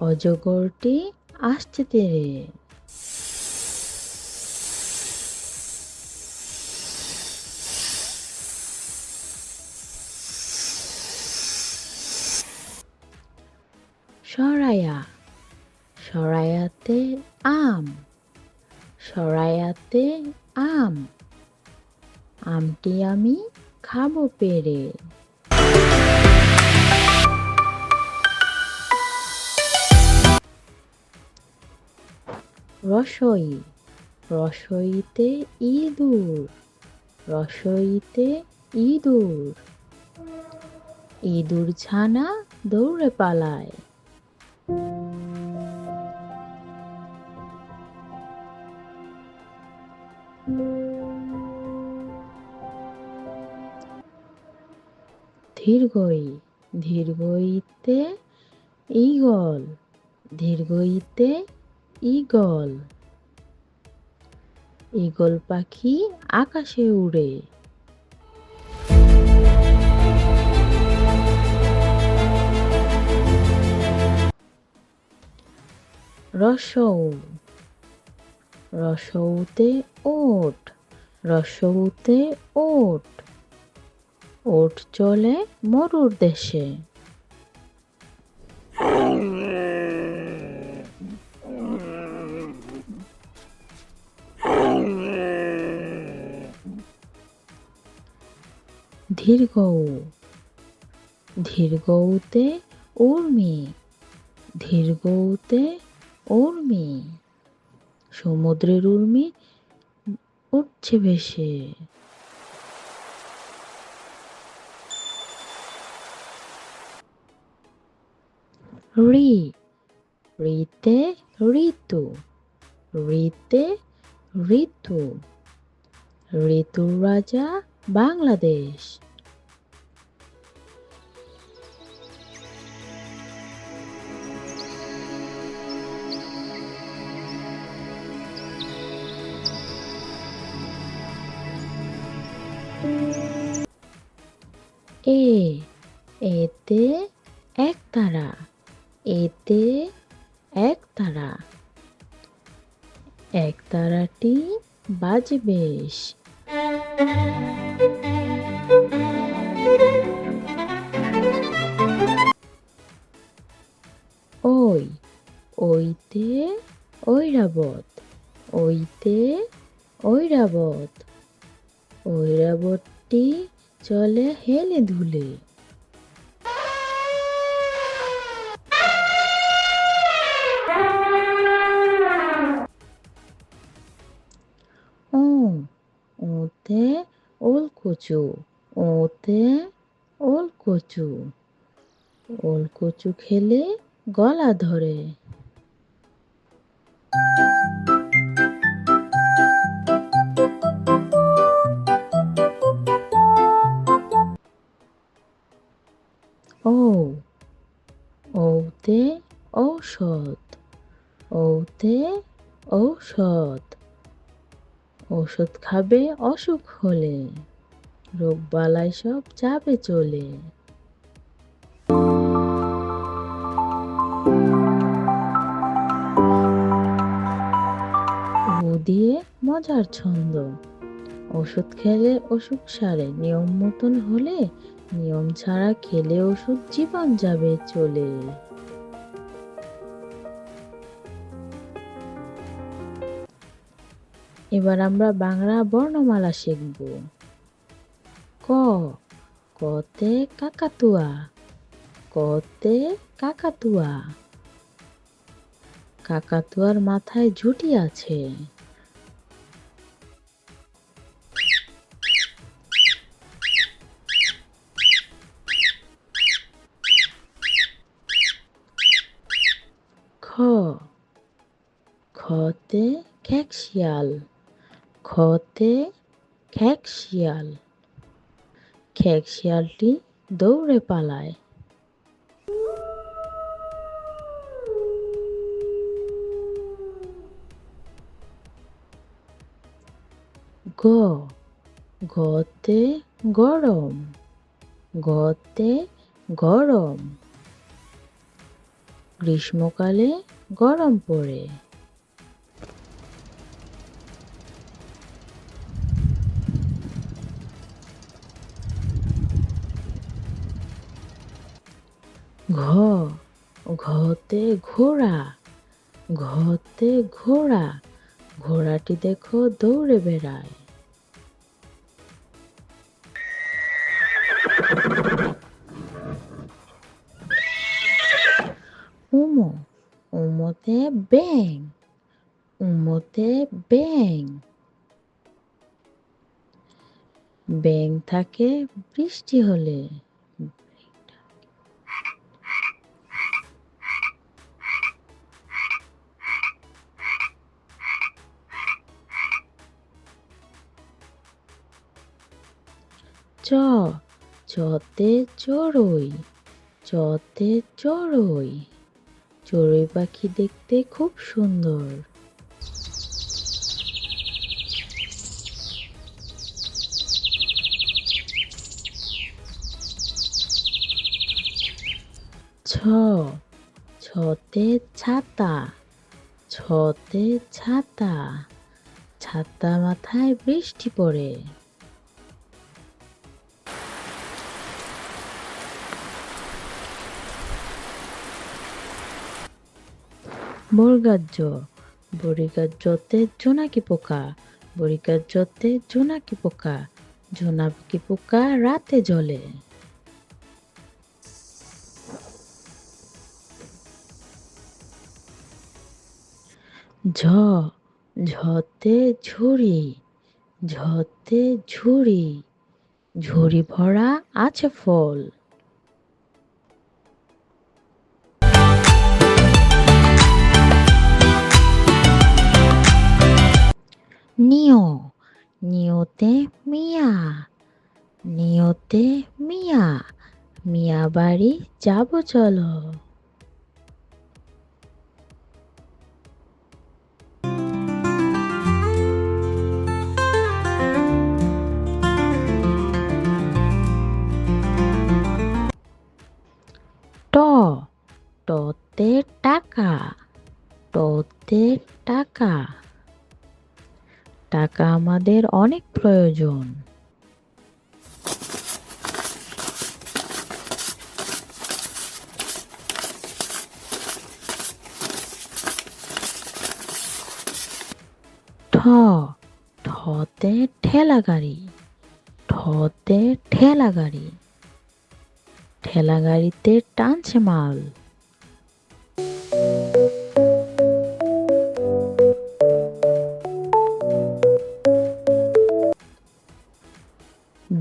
অজগরটি আসছে তেরে। সরায়া। সরায়াতে আম। সরায়াতে আম। আমটি আমি খাব পেরে। রসই রসইতে ইঁদুর রসইতে ইঁদুর। ইঁদুর ছানা দৌড়ে পালায়। ধীর্ঘই ধীর্ঘইতে ঈগল দীর্ঘইতে ঈগল ঈগল পাখি আকাশে উড়ে। রসৌ। রসৌতে ওট। রসৌতে ওট। ওট চলে মরুর দেশে। ধীরগৌ। ধীরগৌতে উর্মি ধীরগৌতে উর্মি সমুদ্রের উর্মি উঠছে ভেসে। ঋ ঋতে ঋতু। ঋতে ঋতু। ঋতুর রাজা বাংলাদেশ। এ, এতে এক তারা, এতে এক তারা। এক তারাটি বাজে বেশ। ওই, ওইতে ঐরাবত ওইতে ঐরাবত। ঐরাবতটি চলে হেলে ধুলে। ও, ওতে ওল কচু ওতে ওল কচু ওল কচু খেলে গলা ধরে। ওষুধ খাবে, অসুখ হলে রোগ বালাই সব যাবে চলে। দিয়ে মজার ছন্দ। ওষুধ খেলে অসুখ সারে, নিয়ম মতন হলে নিয়ম ছাড়া খেলে ওষুধ জীবন যাবে চলে। এবার আমরা বাংলা বর্ণমালা শিখব। ক, কতে কাকাতুয়া কতে কাকাতুয়া। কাকাতুয়ার মাথায় ঝুটি আছে। খ, খতে খেক শিয়াল খতে খ্যাক শিয়াল। খ্যাক শিয়ালটি দৌড়ে পালায়। গ। গতে গরম। গতে গরম। গ্রীষ্মকালে গরম পড়ে। ঘ ঘতে ঘোড়া ঘতে ঘোড়া, ঘোড়াটি দেখো দৌড়ে বেড়ায়। উমো, উমোতে ব্যাং উমোতে ব্যাং ব্যাং থাকে বৃষ্টি হলে। চ চতে চড়ুই চতে চড়ুই। চড়ুই পাখি দেখতে খুব সুন্দর। ছ, ছতে ছাতা ছতে ছাতা ছাতা মাথায় বৃষ্টি পড়ে। বর্গাজ্য বরিগাজ্যতে জোনাকি পোকা বরিগাজ্যতে জোনাকি পোকা জোনাকি পোকা রাতে জ্বলে। ঝ, ঝতে ঝুড়ি ঝতে ঝুড়ি ঝুড়ি ভরা আছে ফল। নিও নিওতে মিয়া নিওতে মিয়া মিয়া বাড়ি যাব চলো ট টতে টাকা টতে টাকা টাকা আমাদের অনেক প্রয়োজন। ঠ ঠতে ঠেলা গাড়ি ঠতে ঠেলা গাড়ি। ঠেলা গাড়িতে টানছে মাল।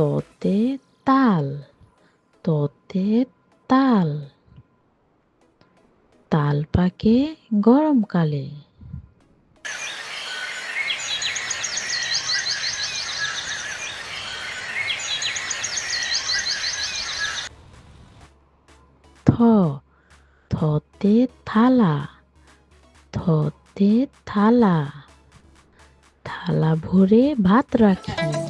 ততে তাল ততে তাল তাল পাকে গরমকালে থ থতে থালা থতে থালা থালা ভরে ভাত রাখি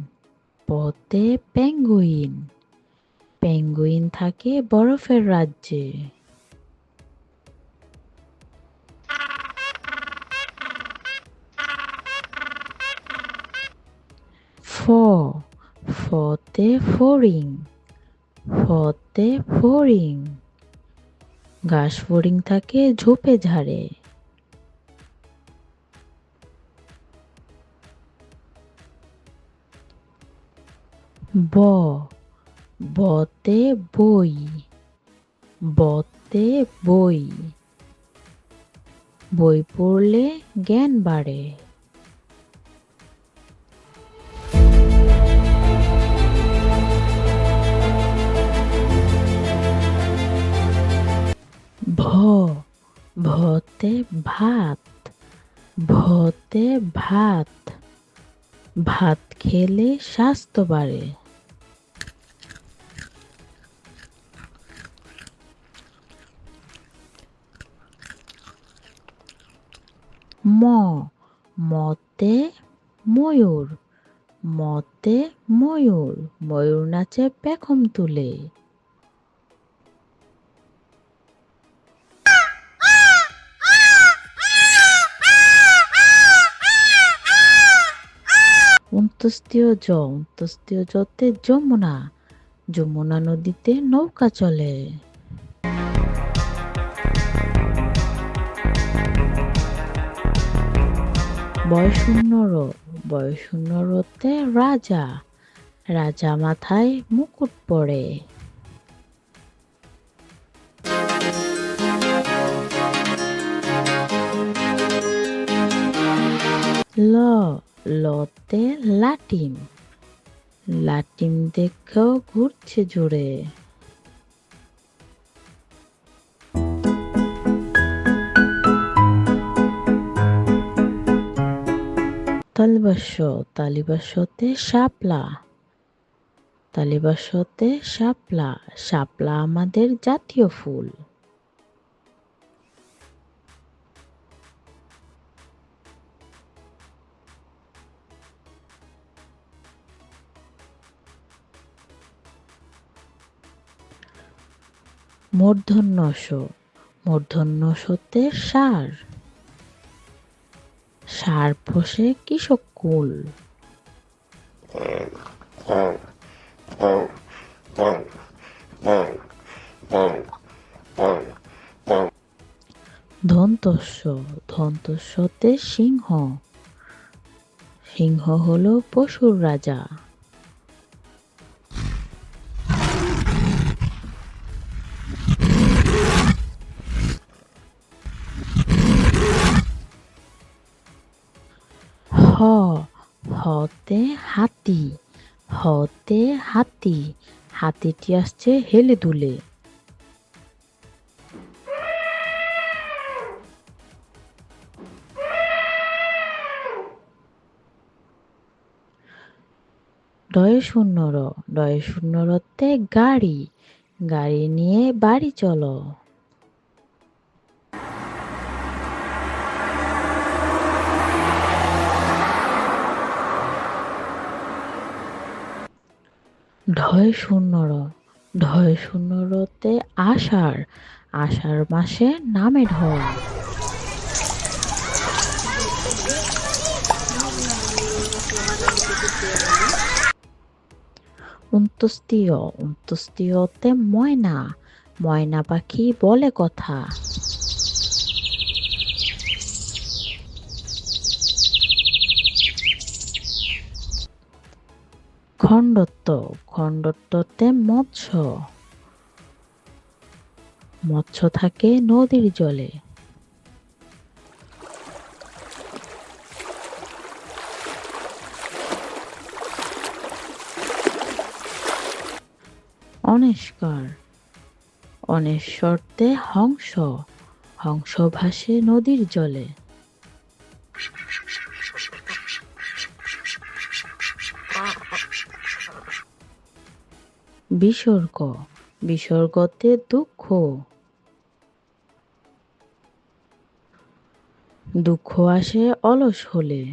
পতে পেঙ্গুইন। পেঙ্গুইন থাকে বরফের রাজ্যে। ফ, ফতে ফড়িং ফতে ফড়িং ঘাস ফড়িং থাকে ঝোপে ঝাড়ে। ব, বতে বই বতে বই। বই পড়লে জ্ঞান বাড়ে। ভ, ভতে ভাত ভতে ভাত। ভাত খেলে স্বাস্থ্য বাড়ে। ম, মতে ময়ূর মতে ময়ূর ময়ূর নাচে পেখম তুলে। অন্তস্তীয় জ অন্তস্তীয় জতে যমুনা যমুনা নদীতে নৌকা চলে। বয়শূন্য র বয়শূন্য রতে রাজা রাজা মাথায় মুকুট পরে ল, লতে লাটিম লাটিম দেখেও ঘুরছে জুড়ে তালিবাস্য তালিবাস্যতে শাপলা। তালিবাস্যতে শাপলা শাপলা আমাদের জাতীয় ফুল। মূর্ধন্যস মূর্ধন্যসতে সার। সার ফসে কৃষক কুল। ধন্তস্য ধন্তস্যতে সিংহ। সিংহ হলো পশুর রাজা। হতে হাতি হতে হাতি, হাতিটি আসছে হেলে দুলে। ডয়ে শূন্য র ডয়ে শূন্য রতে গাড়ি গাড়ি নিয়ে বাড়ি চলো। ঢয় শূন্য র ঢয় শূন্য রতে আষাঢ় আষাঢ় মাসে নামে ঢল। উন্তস্তীয় উন্তস্তীয়তে ময়না ময়না পাখি বলে কথা। খণ্ডত্ব খণ্ডত্বতে মৎস্য। মৎস্য থাকে নদীর জলে। অনেস্কর অনেশ্বরতে হংস। হংস ভাসে নদীর জলে। বিসর্গ। বিসর্গতে দুঃখ। দুঃখ আসে অলস হলে।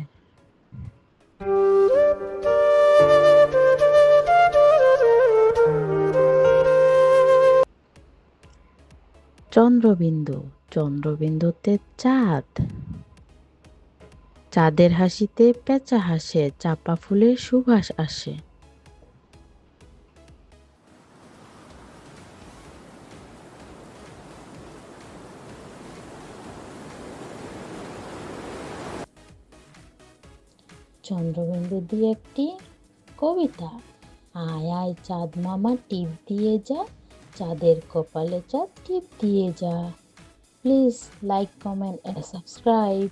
চন্দ্রবিন্দু। চন্দ্রবিন্দুতে চাঁদ। চাঁদের হাসিতে পেঁচা হাসে, চাপা ফুলের সুবাস আসে। চন্দ্রবিন্দু দিয়ে একটি কবিতা। আয় আয়, চাঁদ মামা, টিপ দিয়ে যা, চাঁদের কপালে চাঁদ টিপ দিয়ে যা। Please like comment and subscribe